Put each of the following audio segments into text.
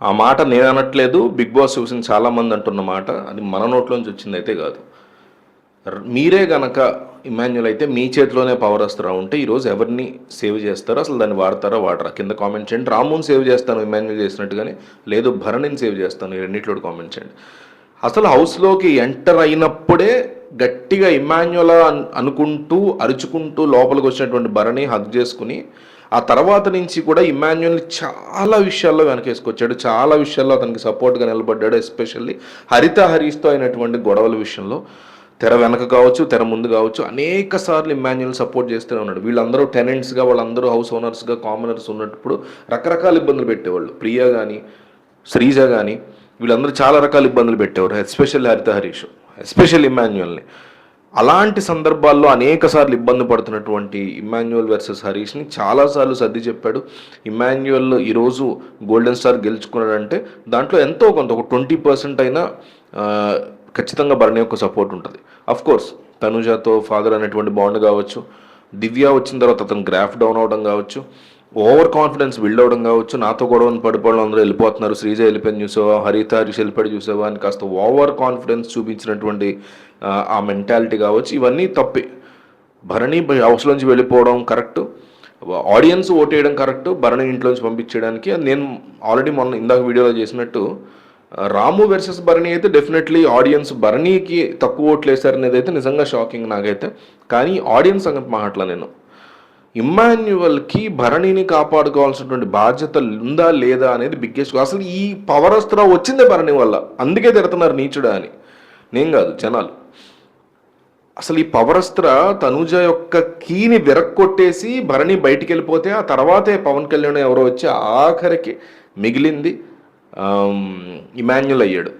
ఆ మాట నేను అనట్లేదు బిగ్ బాస్ చూసిన చాలామంది అంటున్న మాట అది మన నోట్లోంచి వచ్చింది అయితే కాదు. మీరే గనక ఇమాన్యుల్ అయితే మీ చేతిలోనే పవర్ వస్తారా? ఉంటే ఈరోజు ఎవరిని సేవ్ చేస్తారో అసలు దాన్ని వాడతారా వాడరా. కింద కామెంట్ చేయండి. రాముని సేవ్ చేస్తాను ఇమాన్యుల్ చేసినట్టుగానే. లేదు భరణిని సేవ్ చేస్తాను ఈ రెండింటిలో కామెంట్ చేయండి. అసలు హౌస్లోకి ఎంటర్ అయినప్పుడే గట్టిగా ఇమాన్యుల అనుకుంటూ అరుచుకుంటూ లోపలికి వచ్చినటువంటి భరణి హగ్ చేసుకుని ఆ తర్వాత నుంచి కూడా ఇమాన్యుల్ని చాలా విషయాల్లో వెనకేసుకొచ్చాడు. చాలా విషయాల్లో అతనికి సపోర్ట్గా నిలబడ్డాడు ఎస్పెషల్లీ హరిత హరీష్తో అయినటువంటి గొడవల విషయంలో. తెర వెనక కావచ్చు తెర ముందు కావచ్చు అనేక సార్లు ఇమాన్యుల్ సపోర్ట్ చేస్తూనే ఉన్నాడు. వీళ్ళందరూ టెనెంట్స్గా వాళ్ళందరూ హౌస్ ఓనర్స్గా కామనర్స్ ఉన్నప్పుడు రకరకాల ఇబ్బందులు పెట్టేవాళ్ళు. ప్రియా కానీ శ్రీజ కానీ వీళ్ళందరూ చాలా రకాల ఇబ్బందులు పెట్టేవారు ఎస్పెషల్లీ హరిత హరీష్ ఎస్పెషల్ ఇమాన్యుల్ని అలాంటి సందర్భాల్లో అనేక సార్లు ఇబ్బంది పడుతున్నటువంటి ఇమాన్యువల్ వర్సెస్ హరీష్ని చాలాసార్లు సర్ది చెప్పాడు. ఇమాన్యువల్ ఈరోజు గోల్డెన్ స్టార్ గెలుచుకున్నాడంటే దాంట్లో ఎంతో కొంత ఒక ట్వంటీ పర్సెంట్ అయినా ఖచ్చితంగా భరణి యొక్క సపోర్ట్ ఉంటుంది. అఫ్ కోర్స్ తనుజాతో ఫాదర్ అనేటువంటి బాండ్ కావచ్చు. దివ్య వచ్చిన తర్వాత అతను గ్రాఫ్ డౌన్ అవడం కావచ్చు. ఓవర్ కాన్ఫిడెన్స్ బిల్డ్ అవడం కావచ్చు. నాతో గొడవని పడిపోవడం అందరూ వెళ్ళిపోతున్నారు. శ్రీజ వెళ్ళిపోయిన చూసావా? హరిత హరీష్ వెళ్ళిపోయి చూసావా? అని కాస్త ఓవర్ కాన్ఫిడెన్స్ చూపించినటువంటి ఆ, మెంటాలిటీ కావచ్చు. ఇవన్నీ తప్పే. భరణి హౌస్లోంచి వెళ్ళిపోవడం కరెక్ట్. ఆడియన్స్ ఓటేయడం కరెక్ట్. భరణి ఇంట్లోంచి పంపించడానికి నేను ఆల్రెడీ మొన్న ఇందాక వీడియోలో చేసినట్టు రాము వెర్సెస్ భరణి అయితే డెఫినెట్లీ ఆడియన్స్ భరణికి తక్కువ ఓట్లు వేశారనేది అయితే నిజంగా షాకింగ్ నాకైతే. కానీ ఆడియన్స్ సంగతి మాట్లా నేను ఇమ్మాన్యువల్కి భరణిని కాపాడుకోవాల్సినటువంటి బాధ్యత ఉందా లేదా అనేది బిగ్గెస్ట్ అసలు ఈ పవర్ అస్త్రా వచ్చిందే భరణి వల్ల. అందుకే తిడుతున్నారు నీచుడా అని. నేను కాదు జనాలు. అసలు ఈ పవరస్త్ర తనుజ యొక్క కీని విరక్కొట్టేసి భరణి బయటికి వెళ్ళిపోతే ఆ తర్వాతే పవన్ కళ్యాణ్ ఎవరో వచ్చి ఆఖరికి మిగిలింది ఇమాన్యుల్ అయ్యాడు.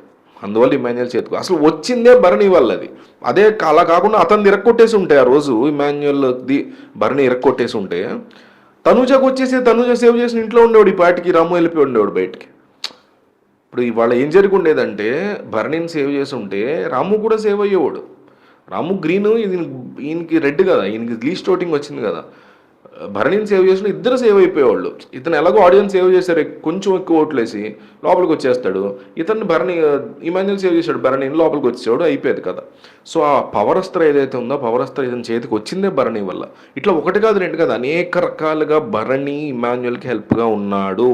అందువల్ల ఇమాన్యుల్ చేతికి అసలు వచ్చిందే భరణి వల్ల అది అదే అలా కాకుండా అతను ఇరక్కొట్టేసి ఉంటే ఆ రోజు ఇమాన్యుల్ ది భరణి ఇరక్కొట్టేసి ఉంటే తనుజకు వచ్చేసి తనుజ సేవ్ చేసిన ఇంట్లో ఉండేవాడు ఈ పాటికి రాము వెళ్ళిపోయి ఉండేవాడు బయటికి. ఇప్పుడు ఇవాళ ఏం జరిగి ఉండేదంటే భరణిని సేవ్ చేసి ఉంటే రాము కూడా సేవ్ అయ్యేవాడు. రాము గ్రీన్ ఇది ఈయనకి రెడ్ కదా ఈయనకి గ్లీ స్టోటింగ్ వచ్చింది కదా. భరణిని సేవ్ చేసిన ఇద్దరు సేవ్ అయిపోయేవాళ్ళు. ఇతను ఎలాగో ఆడియన్స్ సేవ్ చేశారు కొంచెం ఎక్కువ ఓట్లేసి లోపలికి వచ్చేస్తాడు. ఇతన్ని భరణి ఇమాన్యుల్ సేవ్ చేశాడు భరణిని లోపలికి వచ్చేవాడు అయిపోయేది కదా సో ఆ పవర్ అస్త్ర ఏదైతే ఉందో పవర్ అస్త్ర ఇతని చేతికి వచ్చిందే భరణి వల్ల. ఇట్లా ఒకటి కాదు రెండు కాదు అనేక రకాలుగా భరణి ఇమాన్యుల్కి హెల్ప్గా ఉన్నాడు.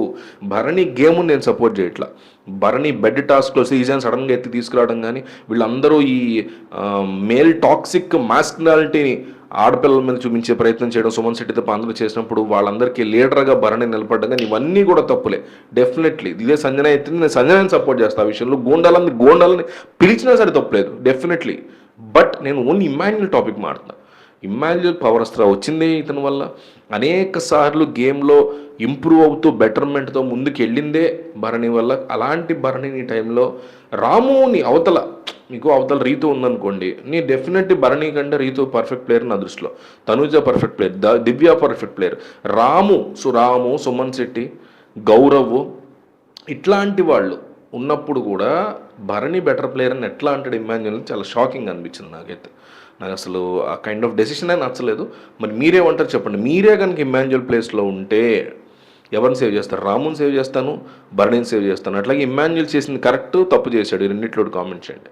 భరణి గేమ్ నేను సపోర్ట్ చేయట్లా భరణి బెడ్ టాస్క్లో సీజన్ సడన్గా ఎత్తి తీసుకురావడం కానీ వీళ్ళందరూ ఈ మేల్ టాక్సిక్ మాస్కునాలిటీని ఆడపిల్లల మీద చూపించే ప్రయత్నం చేయడం సుమన్ శెట్టితో అందరూ చేసినప్పుడు వాళ్ళందరికీ లీడర్గా భరణి నిలబడ్డం కానీ ఇవన్నీ కూడా తప్పులే. డెఫినెట్లీ ఇదే సంజన అయితే నేను సంజనని సపోర్ట్ చేస్తాను ఆ విషయంలో. గోండాలని గోండాలని పిలిచినా సరే తప్పులేదు. డెఫినెట్లీ బట్ నేను ఓన్లీ ఇమాన్యుల్ టాపిక్ మాడుతున్నాను ఇమాన్యుల్ పవర్ స్ట్రా వచ్చిందే ఇతని వల్ల. అనేక సార్లు గేమ్లో ఇంప్రూవ్ అవుతూ బెటర్మెంట్తో ముందుకు వెళ్ళిందే భరణి వల్ల. అలాంటి భరణిని టైంలో రాముని అవతల మీకు అవతల రీతు ఉందనుకోండి నీ డెఫినెట్లీ భరణి కంటే రీతు పర్ఫెక్ట్ ప్లేయర్ నా దృష్టిలో. తనుజ పర్ఫెక్ట్ ప్లేయర్ ద దివ్య పర్ఫెక్ట్ ప్లేయర్ రాము సు రాము సుమన్ శెట్టి గౌరవ్ ఇట్లాంటి వాళ్ళు ఉన్నప్పుడు కూడా భరణి బెటర్ ప్లేయర్ అని ఎట్లా అంటాడు ఇమాన్యుల్ చాలా షాకింగ్ అనిపించింది నాకైతే. నాకు అసలు ఆ కైండ్ ఆఫ్ డెసిషన్ నచ్చలేదు. మరి మీరేమంటారు చెప్పండి? మీరే కనుక ఇమాన్యుల్ ప్లేస్లో ఉంటే ఎవరిని సేవ్ చేస్తారు? రాముని సేవ్ చేస్తాను భరణిని సేవ్ చేస్తాను. అట్లాగే ఇమాన్యుల్ చేసింది కరెక్ట్ తప్పు చేశాడు. రెండిట్లో కామెంట్ చేయండి.